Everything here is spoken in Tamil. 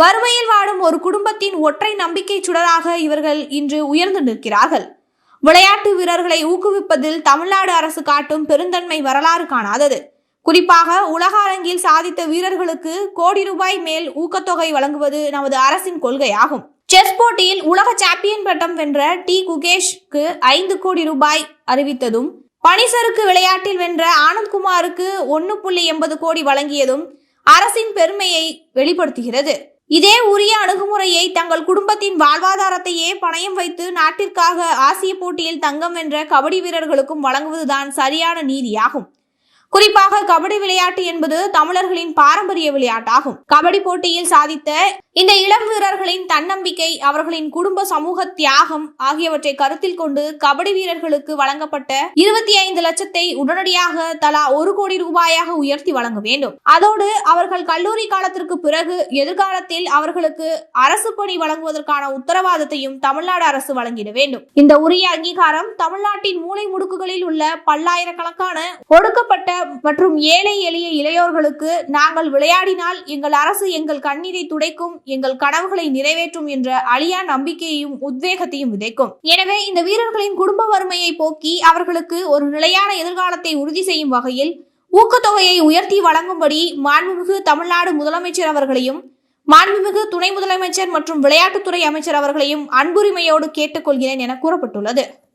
வறுமையில் வாடும் ஒரு குடும்பத்தின் ஒற்றை நம்பிக்கை சுடராக இவர்கள் இன்று உயர்ந்து நிற்கிறார்கள். விளையாட்டு வீரர்களை ஊக்குவிப்பதில் தமிழ்நாடு அரசு காட்டும் பெருந்தன்மை வரலாறு காணாதது. குறிப்பாக உலக அரங்கில் சாதித்த வீரர்களுக்கு கோடி ரூபாய் மேல் ஊக்கத்தொகை வழங்குவது நமது அரசின் கொள்கையாகும். செஸ் போட்டியில் உலக சாம்பியன் பட்டம் வென்ற டி. குகேஷ்க்கு ஐந்து கோடி ரூபாய் அறிவித்ததும் பனிசருக்கு விளையாட்டில் வென்ற ஆனந்த்குமாருக்கு ஒன்று புள்ளி எண்பது கோடி வழங்கியதும் அரசின் பெருமையை வெளிப்படுத்துகிறது. இதே உரிய அணுகுமுறையை தங்கள் குடும்பத்தின் வாழ்வாதாரத்தையே பணயம் வைத்து நாட்டிற்காக ஆசிய போட்டியில் தங்கம் வென்ற கபடி வீரர்களுக்கும் வழங்குவதுதான் சரியான நீதியாகும். குறிப்பாக கபடி விளையாட்டு என்பது தமிழர்களின் பாரம்பரிய விளையாட்டாகும். கபடி போட்டியில் சாதித்த இந்த இளம் வீரர்களின் தன்னம்பிக்கை அவர்களின் குடும்ப சமூக தியாகம் ஆகியவற்றை கருத்தில் கொண்டு கபடி வீரர்களுக்கு வழங்கப்பட்ட இருபத்தி ஐந்து லட்சத்தை உடனடியாக தலா ஒரு கோடி ரூபாயாக உயர்த்தி வழங்க வேண்டும். அதோடு அவர்கள் கல்லூரி காலத்திற்கு பிறகு எதிர்காலத்தில் அவர்களுக்கு அரசு பணி வழங்குவதற்கான உத்தரவாதத்தையும் தமிழ்நாடு அரசு வழங்கிட வேண்டும். இந்த உரிய அங்கீகாரம் தமிழ்நாட்டின் மூலை முடுக்குகளில் உள்ள பல்லாயிரக்கணக்கான ஒடுக்கப்பட்ட மற்றும் ஏழை எளிய இளையோர்களுக்கு நாங்கள் விளையாடினால் எங்கள் அரசு எங்கள் கண்ணீரை துடைக்கும் எங்கள் கனவுகளை நிறைவேற்றும் என்ற அழியா நம்பிக்கையையும் உத்வேகத்தையும் விதைக்கும். எனவே இந்த வீரர்களின் குடும்ப வறுமையை போக்கி அவர்களுக்கு ஒரு நிலையான எதிர்காலத்தை உறுதி செய்யும் வகையில் ஊக்கத்தொகையை உயர்த்தி வழங்கும்படி மாண்புமிகு தமிழ்நாடு முதலமைச்சர் அவர்களையும் மாண்புமிகு துணை முதலமைச்சர் மற்றும் விளையாட்டுத்துறை அமைச்சர் அவர்களையும் அன்புரிமையோடு கேட்டுக்கொள்கிறேன் என கூறப்பட்டுள்ளது.